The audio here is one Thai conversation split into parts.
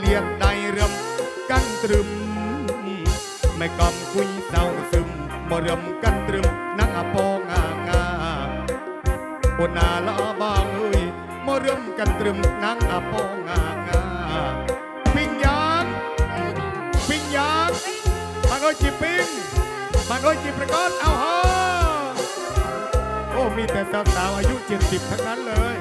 เลียกได้เริ่มกันตรึม ไม่กำคุยเศร้าซึมมาเริ่มกันตรึมนักอโปงางาปนาละบางเอ้ยมาเริ่มกันตรึมนักอโปงางาปิ้งยางปิ้งยางมันก็จิปิ้งมันก็จิประกอบเอาฮะโอ้มีแต่สาวๆอายุเจ็ดสิบทั้งนั้นเลย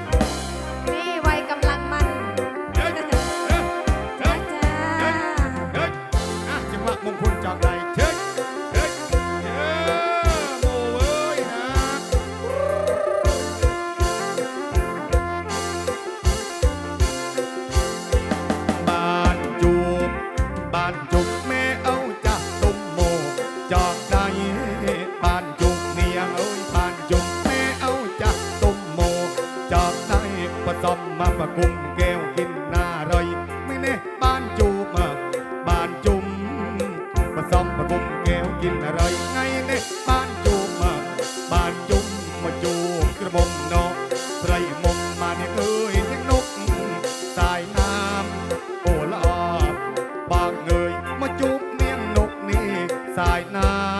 าระบ้านจูบบ้านจุกแม่เอาจากตุ้มโมจากใดบ้านจุกเนียเอ้ยบ้านจุกแม่เอาจากตุ้มโมจากใดผสมมาประกุมแก้วกินนารา ส่มกมาเนี่ยเอ้ยยังนกสายน้ำโอละอาบางเงยมาจุบเมียงนกนี่สายน้ำ